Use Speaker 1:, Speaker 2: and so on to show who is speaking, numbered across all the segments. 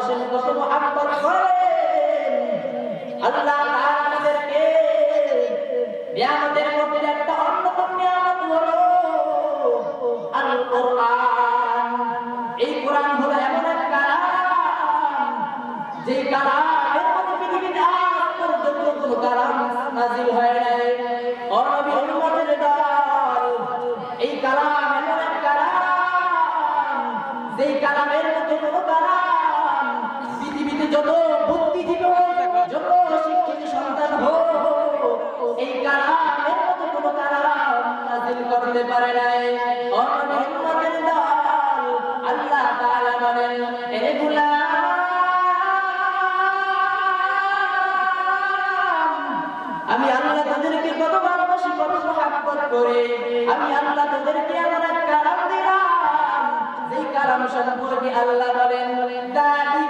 Speaker 1: ভালোবাসেন কত মহাব্বত করেন? আল্লাহ তাআলা আমাদেরকে নিয়ামতের মধ্যে একটা অন্যতম নিয়ামত হলো আল কোরআন এই কোরআন করতে পারে নাই। আমি আল্লাহ তাদেরকে কত ভালোবাসি, কত মহাব্বত করে। আমি আল্লাহ তাদেরকে এক কালাম দিলাম, যেই সম্পর্কে আল্লাহ বলেন দালিকাল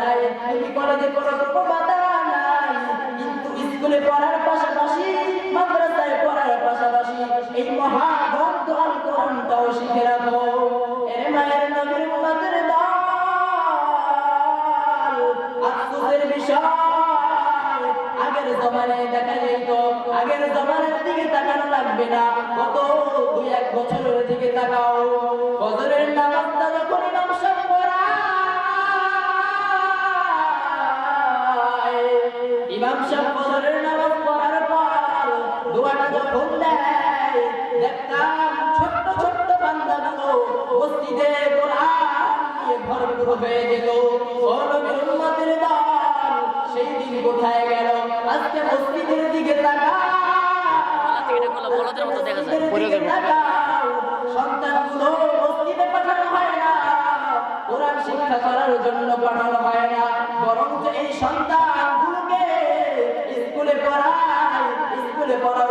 Speaker 1: নাই, তুমি কলেজে কোনো বাধা নাই। কিন্তু স্কুলে পড়ার পাশাপাশি, মাদ্রাসায় পড়ার পাশাপাশি এই মহাগ্রন্থ আল কোরআনটাও শিখে রাখো। এ মায়ের নবীর উম্মতের দল আফসোসের বিষয়। আগের জমানায় দেখা যেত আগের জমানার দিকে তাকানো লাগবে না। কত দুই এক বছরের দিকে তাকাও। ফজরের ভরপুর হয়ে যেত। নবীর উম্মতের সেই দিন কোথায় গেল? আজকে মসজিদের দিকে। সন্তানগুলো মসজিদে পাঠানো হয় না। কোরআন শিক্ষা করার জন্য পাঠানো হয় না। বরঞ্চ এই সন্তানগুলোকে স্কুলে পড়ায় স্কুলে পড়ার